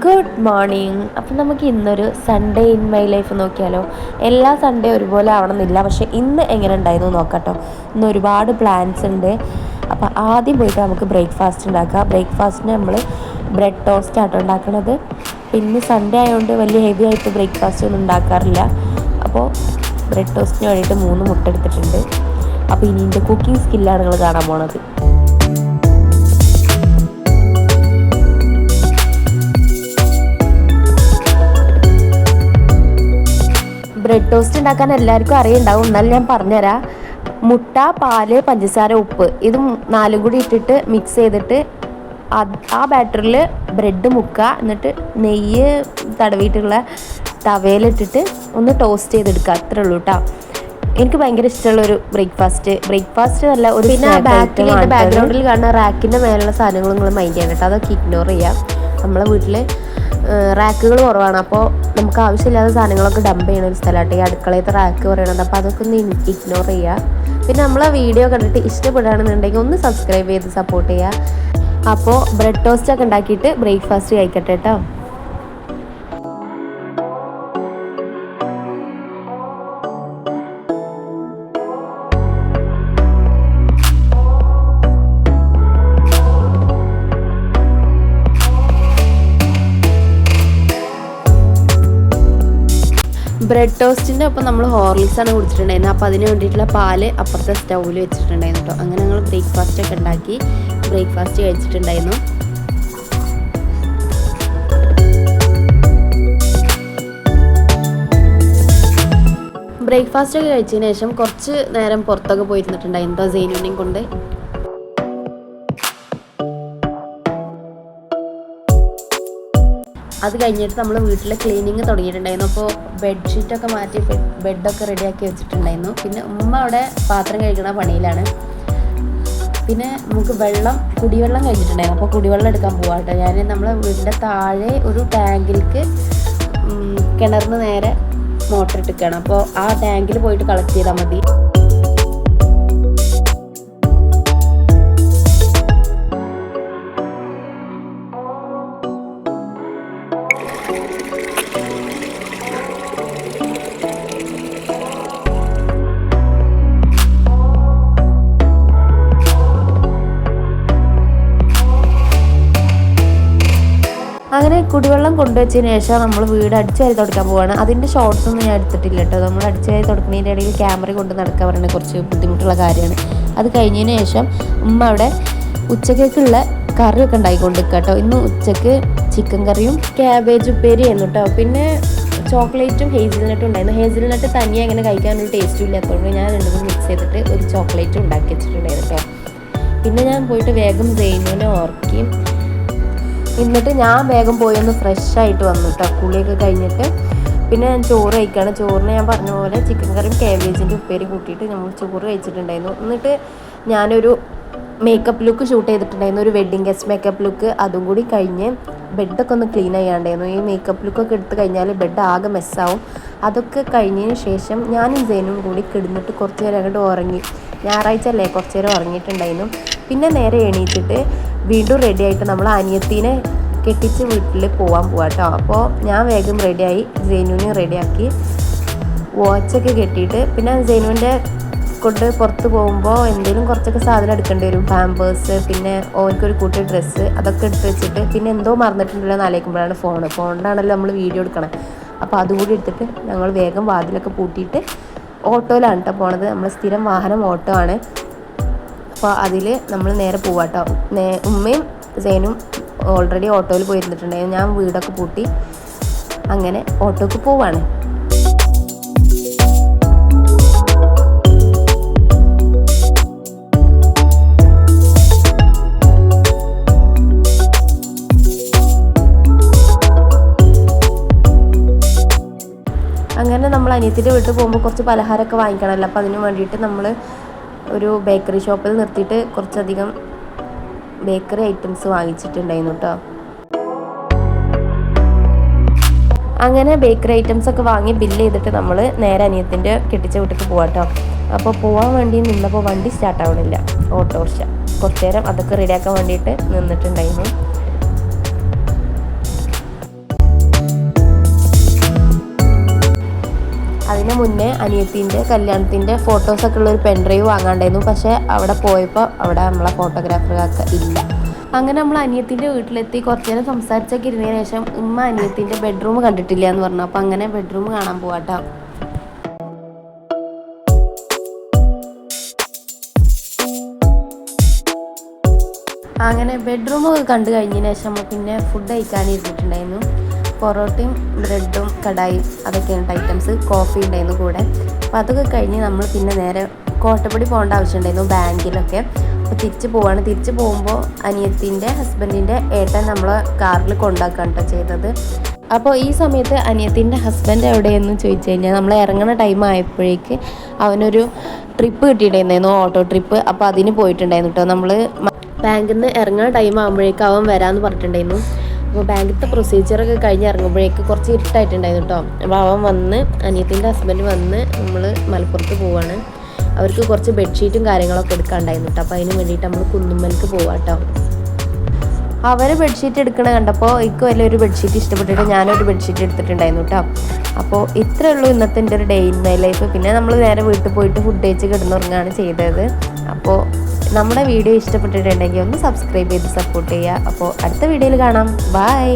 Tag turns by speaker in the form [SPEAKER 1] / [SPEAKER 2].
[SPEAKER 1] Good morning അപ്പം നമുക്ക് ഇന്നൊരു സൺഡേ ഇൻ മൈ ലൈഫ് നോക്കിയാലോ? എല്ലാ സൺഡേ ഒരുപോലെ ആവണമെന്നില്ല. പക്ഷേ ഇന്ന് എങ്ങനെ ഉണ്ടായിരുന്നു നോക്കാട്ടോ. ഇന്ന് ഒരുപാട് പ്ലാൻസ് ഉണ്ട്. അപ്പോൾ ആദ്യം പോയിട്ട് നമുക്ക് ബ്രേക്ക്ഫാസ്റ്റ് ഉണ്ടാക്കാം. ബ്രേക്ക്ഫാസ്റ്റിന് നമ്മൾ ബ്രെഡ് ടോസ്റ്റ് ആട്ടോ ഉണ്ടാക്കുന്നത് പിന്നെ സൺഡേ ആയതുകൊണ്ട് വലിയ ഹെവി ആയിട്ട് ബ്രേക്ക്ഫാസ്റ്റ് ഒന്നും ഉണ്ടാക്കാറില്ല. അപ്പോൾ ബ്രെഡ് ടോസ്റ്റിന് വേണ്ടിയിട്ട് മൂന്ന് മുട്ട എടുത്തിട്ടുണ്ട്. അപ്പോൾ ഇനി എന്റെ കുക്കിംഗ് സ്കില്ലാണ് നിങ്ങൾ കാണാൻ പോണത്. ബ്രെഡ് ടോസ്റ്റ് ഉണ്ടാക്കാൻ എല്ലാവർക്കും അറിയുണ്ടാവും. എന്നാലും ഞാൻ പറഞ്ഞുതരാം. മുട്ട പാൽ പഞ്ചസാര ഉപ്പ് ഇത് നാലും കൂടി ഇട്ടിട്ട് മിക്സ് ചെയ്തിട്ട് ആ ബാറ്ററിൽ ബ്രെഡ് മുക്കുക എന്നിട്ട് നെയ്യ് തടവിയിട്ടുള്ള തവയിലിട്ടിട്ട് ഒന്ന് ടോസ്റ്റ് ചെയ്തെടുക്കുക. അത്രേ ഉള്ളൂ കേട്ടോ എനിക്ക് ഭയങ്കര ഇഷ്ടമുള്ള ഒരു ബ്രേക്ക്ഫാസ്റ്റ് ബ്രേക്ക്ഫാസ്റ്റ് നല്ല ഒരു പിന്നെ ബാക്കിൽ ബാക്ക്ഗ്രൗണ്ടിൽ കാണുന്ന റാക്കിന്റെ മേലുള്ള സാധനങ്ങൾ നിങ്ങൾ മൈൻഡ് ചെയ്യണം കേട്ടോ അതൊക്കെ ഇഗ്നോർ ചെയ്യാം. നമ്മളെ വീട്ടിൽ റാക്കുകൾ കുറവാണ്. അപ്പോൾ നമുക്ക് ആവശ്യമില്ലാത്ത സാധനങ്ങളൊക്കെ ഡംപ് ചെയ്യുന്ന ഒരു സ്ഥലമായിട്ട് ഈ അടുക്കളയത്തെ റാക്ക് പറയണത്. അപ്പോൾ അതൊക്കെ ഒന്ന് ഇഗ്നോർ ചെയ്യുക പിന്നെ നമ്മളെ വീഡിയോ കണ്ടിട്ട് ഇഷ്ടപ്പെടുകയാണെന്നുണ്ടെങ്കിൽ ഒന്ന് സബ്സ്ക്രൈബ് ചെയ്ത് സപ്പോർട്ട് ചെയ്യുക അപ്പോൾ ബ്രെഡ് ടോസ്റ്റ് ഒക്കെ ഉണ്ടാക്കിയിട്ട് ബ്രേക്ക്ഫാസ്റ്റ് കഴിക്കട്ടെ കേട്ടോ ബ്രെഡ് ടോസ്റ്റിന്റെ ഒപ്പം നമ്മൾ ഹോർലിക്സ് ആണ് കുടിച്ചിട്ടുണ്ടായിരുന്നത്. അപ്പോൾ അതിന് വേണ്ടിയിട്ടുള്ള പാൽ അപ്പുറത്തെ സ്റ്റൗവിൽ വെച്ചിട്ടുണ്ടായിരുന്നു കേട്ടോ. അങ്ങനെ ഞങ്ങൾ ബ്രേക്ക്ഫാസ്റ്റ് ഒക്കെ ഉണ്ടാക്കി. ബ്രേക്ക്ഫാസ്റ്റ് കഴിച്ചിട്ടുണ്ടായിരുന്നു. ബ്രേക്ക്ഫാസ്റ്റ് ഒക്കെ കഴിച്ചതിന് ശേഷം കുറച്ച് നേരം പുറത്തൊക്കെ പോയിരുന്നിട്ടുണ്ടായിരുന്നു സൈനുവിനെയും കൊണ്ട്. അത് കഴിഞ്ഞിട്ട് നമ്മൾ വീട്ടിലെ ക്ലീനിങ് തുടങ്ങിയിട്ടുണ്ടായിരുന്നു. അപ്പോൾ ബെഡ്ഷീറ്റൊക്കെ മാറ്റി ബെഡൊക്കെ റെഡിയാക്കി വെച്ചിട്ടുണ്ടായിരുന്നു. പിന്നെ ഉമ്മ അവിടെ പാത്രം കഴുകണ പണിയിലാണ്. പിന്നെ നമുക്ക് വെള്ളം കുടിവെള്ളം കഴിഞ്ഞിട്ടുണ്ടായിരുന്നു. അപ്പോൾ കുടിവെള്ളം എടുക്കാൻ പോവാട്ടോ ഞാൻ നമ്മളെ വീടിന്റെ താഴെ ഒരു ടാങ്കിലേക്ക് കിണറിന് നേരെ മോട്ടർ ഇട്ടിക്കുകയാണ് അപ്പോൾ ആ ടാങ്കിൽ പോയിട്ട് കളക്ട് ചെയ്താൽ മതി. അങ്ങനെ കുടിവെള്ളം കൊണ്ടുവച്ചതിന് ശേഷം നമ്മൾ വീട് അടിച്ചുവാരി തുടക്കാൻ പോവാണ്. അതിന്റെ ഷോർട്സ് ഒന്നും ഞാൻ എടുത്തിട്ടില്ല കേട്ടോ. നമ്മൾ അടിച്ചുവാരി തുടക്കുന്നതിന്റെ ഇടയിൽ ക്യാമറ കൊണ്ട് നടക്കാൻ പറയുന്നത് കുറച്ച് ബുദ്ധിമുട്ടുള്ള കാര്യമാണ്. അത് കഴിഞ്ഞതിന് ശേഷം ഉമ്മ അവിടെ ഉച്ചക്കേക്കുള്ള കറിയൊക്കെ ഉണ്ടാക്കിക്കൊണ്ടിരിക്കുക കേട്ടോ. ഇന്ന് ഉച്ചയ്ക്ക് ചിക്കൻ കറിയും ക്യാബേജ് ഉപ്പേരി ആയിരുന്നു കേട്ടോ. പിന്നെ ചോക്ലേറ്റും ഹേസിൽനട്ടും ഉണ്ടായിരുന്നു. ഹേസിൽനട്ട് തനിയെ അങ്ങനെ കഴിക്കാനൊരു ടേസ്റ്റും ഇല്ലാത്തതുകൊണ്ട് ഞാൻ രണ്ടും മിക്സ് ചെയ്തിട്ട് ഒരു ചോക്ലേറ്റും ഉണ്ടാക്കി വെച്ചിട്ടുണ്ടായിരുന്നു കേട്ടോ. പിന്നെ ഞാൻ പോയിട്ട് വേഗം ജെയിനുവിനെ ഓർക്കി എന്നിട്ട് ഞാൻ വേഗം പോയി ഒന്ന് ഫ്രഷ് ആയിട്ട് വന്നു കേട്ടോ കുളിയൊക്കെ കഴിഞ്ഞിട്ട് പിന്നെ ഞാൻ ചോറ് കഴിക്കുകയാണ് ചോറിന് ഞാൻ പറഞ്ഞ പോലെ ചിക്കൻ കറിയും കാബേജിന്റെ ഉപ്പേരി കൂട്ടിയിട്ട് നമ്മൾ ചോറ് കഴിച്ചിട്ടുണ്ടായിരുന്നു. എന്നിട്ട് ഞാനൊരു മേക്കപ്പ് ലുക്ക് ഷൂട്ട് ചെയ്തിട്ടുണ്ടായിരുന്നു. ഒരു വെഡ്ഡിങ് ഗസ്റ്റ് മേക്കപ്പ് ലുക്ക് അതും കൂടി കഴിഞ്ഞ് ബെഡൊക്കെ ഒന്ന് ക്ലീൻ ചെയ്യാണ്ടായിരുന്നു. ഈ മേക്കപ്പ് ലുക്കൊക്കെ എടുത്ത് കഴിഞ്ഞാൽ ബെഡ് ആകെ മെസ്സാവും അതൊക്കെ കഴിഞ്ഞതിന് ശേഷം ഞാനും ജെയിനും കൂടി കിടന്നിട്ട് കുറച്ച് നേരം അങ്ങോട്ട് ഉറങ്ങി. ഞായറാഴ്ച അല്ലേ? കുറച്ച് നേരം ഉറങ്ങിയിട്ടുണ്ടായിരുന്നു. പിന്നെ നേരെ എണീറ്റിട്ട് വീണ്ടും റെഡി ആയിട്ട് നമ്മൾ അനിയത്തിനെ കെട്ടിച്ച് വീട്ടിൽ പോകാൻ പോവാം കേട്ടോ അപ്പോൾ ഞാൻ വേഗം റെഡിയായി ജെയിനുവിനെ റെഡിയാക്കി വാച്ചൊക്കെ കെട്ടിയിട്ട് പിന്നെ ജെയിനുവിന്റെ കൊണ്ട് പുറത്ത് പോകുമ്പോൾ എന്തെങ്കിലും കുറച്ചൊക്കെ സാധനം എടുക്കേണ്ടി വരും. പാമ്പേഴ്സ് പിന്നെ ഓനിക്കൊരു കൂട്ടി ഡ്രസ്സ് അതൊക്കെ എടുത്ത് വെച്ചിട്ട് പിന്നെ എന്തോ മറന്നിട്ടുണ്ടല്ലോ എന്ന് ആലോചിക്കുമ്പോഴാണ് ഫോൺ ഫോണിലാണല്ലോ നമ്മൾ വീഡിയോ എടുക്കണം. അപ്പോൾ അതുകൂടി എടുത്തിട്ട് ഞങ്ങൾ വേഗം വാതിലൊക്കെ പൂട്ടിയിട്ട് ഓട്ടോയിലാണ് കേട്ടോ പോണത്. നമ്മൾ സ്ഥിരം വാഹനം ഓട്ടോ ആണ്. അപ്പോൾ അതിൽ നമ്മൾ നേരെ പോവാട്ടോ. നേ ഉമ്മയും സേനും ഓൾറെഡി ഓട്ടോയിൽ പോയിരുന്നിട്ടുണ്ടായിരുന്നു. ഞാൻ വീടൊക്കെ പൂട്ടി അങ്ങനെ ഓട്ടോക്ക് പോവാണ്. അങ്ങനെ നമ്മൾ അനിയത്തിന്റെ വീട്ടിൽ പോകുമ്പോൾ കുറച്ച് പലഹാരമൊക്കെ വാങ്ങിക്കണമല്ലോ അപ്പോൾ അതിന് വേണ്ടിയിട്ട് നമ്മൾ ഒരു ബേക്കറി ഷോപ്പിൽ നിർത്തിയിട്ട് കുറച്ചധികം ബേക്കറി ഐറ്റംസ് വാങ്ങിച്ചിട്ടുണ്ടായിരുന്നു കേട്ടോ അങ്ങനെ ബേക്കറി ഐറ്റംസ് ഒക്കെ വാങ്ങി ബില്ല് ചെയ്തിട്ട് നമ്മൾ നേരെ അനിയത്തിന്റെ കെട്ടിച്ച വീട്ടിലേക്ക് കേട്ടോ അപ്പോൾ പോകാൻ വേണ്ടി നിന്നപ്പോൾ വണ്ടി സ്റ്റാർട്ട് ആവണില്ല. ഓട്ടോറിക്ഷ. കുറച്ച് നേരം അതൊക്കെ റെഡിയാക്കാൻ വേണ്ടിയിട്ട് നിന്നിട്ടുണ്ടായിരുന്നു. അതിന് മുന്നേ അനിയത്തിന്റെ കല്യാണത്തിന്റെ ഫോട്ടോസൊക്കെ ഉള്ള ഒരു പെൻഡ്രൈവ് വാങ്ങാണ്ടായിരുന്നു. പക്ഷേ അവിടെ പോയപ്പോൾ അവിടെ നമ്മളെ ഫോട്ടോഗ്രാഫറൊക്കെ ഇല്ല. അങ്ങനെ നമ്മൾ അനിയത്തിന്റെ വീട്ടിലെത്തി. കുറച്ച് നേരം സംസാരിച്ചൊക്കെ ഇരുന്നതിന് ശേഷം ഉമ്മ അനിയത്തിന്റെ ബെഡ്റൂം കണ്ടിട്ടില്ല എന്ന് പറഞ്ഞു. അപ്പോൾ അങ്ങനെ ബെഡ്റൂം കാണാൻ പോവാട്ടോ. അങ്ങനെ ബെഡ്റൂം കണ്ടു കഴിഞ്ഞതിന് ശേഷം പിന്നെ ഫുഡ് കഴിക്കാൻ ഇരുന്നിട്ടുണ്ടായിരുന്നു പൊറോട്ടയും ബ്രെഡും കടായും അതൊക്കെയാണ് ഐറ്റംസ്. കോഫി ഉണ്ടായിരുന്നു കൂടെ. അപ്പോൾ അതൊക്കെ കഴിഞ്ഞ് നമ്മൾ പിന്നെ നേരെ കോട്ടപ്പടി പോകേണ്ട ആവശ്യമുണ്ടായിരുന്നു ബാങ്കിലൊക്കെ. അപ്പോൾ തിരിച്ച് പോവാണ്. തിരിച്ച് പോകുമ്പോൾ അനിയത്തിന്റെ ഹസ്ബൻഡിന്റെ ഏട്ടൻ നമ്മളെ കാറിൽ കൊണ്ടാക്കുകയാണ് കേട്ടോ ചെയ്തത്. അപ്പോൾ ഈ സമയത്ത് അനിയത്തിന്റെ ഹസ്ബൻഡ് എവിടെയെന്ന് ചോദിച്ചു കഴിഞ്ഞാൽ നമ്മൾ ഇറങ്ങുന്ന ടൈം ആയപ്പോഴേക്ക് അവനൊരു ട്രിപ്പ് കിട്ടിയിട്ടുണ്ടായിരുന്നു ഓട്ടോ ട്രിപ്പ് അപ്പോൾ അതിന് പോയിട്ടുണ്ടായിരുന്നു കേട്ടോ. നമ്മൾ ബാങ്കിൽ നിന്ന് ഇറങ്ങുന്ന ടൈം ആകുമ്പോഴേക്കും അവൻ വരാമെന്ന് പറഞ്ഞിട്ടുണ്ടായിരുന്നു. അപ്പോൾ ബാങ്കിലത്തെ പ്രൊസീജിയറൊക്കെ കഴിഞ്ഞ് ഇറങ്ങുമ്പോഴേക്ക് കുറച്ച് ഇരുട്ടായിട്ടുണ്ടായിരുന്നു കേട്ടോ. അപ്പോൾ അവൻ വന്ന് അനിയത്തിന്റെ ഹസ്ബൻഡ് വന്ന് നമ്മൾ മലപ്പുറത്ത് പോവാണ്. അവർക്ക് കുറച്ച് ബെഡ്ഷീറ്റും കാര്യങ്ങളൊക്കെ എടുക്കാണ്ടായിരുന്നു കേട്ടോ. അപ്പോൾ അതിന് വേണ്ടിയിട്ട് നമ്മൾ കുന്നുമ്മലേക്ക് പോവാം കേട്ടോ. അവർ ബെഡ്ഷീറ്റ് എടുക്കണ കണ്ടപ്പോൾ എനിക്ക് വലിയൊരു ബെഡ്ഷീറ്റ് ഇഷ്ടപ്പെട്ടിട്ട് ഞാനൊരു ബെഡ്ഷീറ്റ് എടുത്തിട്ടുണ്ടായിരുന്നു കേട്ടോ. അപ്പോൾ ഇത്രയേ ഉള്ളൂ ഇന്നത്തെ എന്റെ ഒരു ഡേ ഇൻ മൈ ലൈഫ്. പിന്നെ നമ്മൾ നേരെ വീട്ടിൽ പോയിട്ട് ഫുഡ് കഴിച്ച് കിടന്നുറങ്ങുകയാണ് ചെയ്തത്. അപ്പോൾ നമ്മുടെ വീഡിയോ ഇഷ്ടപ്പെട്ടിട്ടുണ്ടെങ്കിൽ ഒന്ന് സബ്സ്ക്രൈബ് ചെയ്ത് സപ്പോർട്ട് ചെയ്യുക. അപ്പോൾ അടുത്ത വീഡിയോയിൽ കാണാം. ബൈ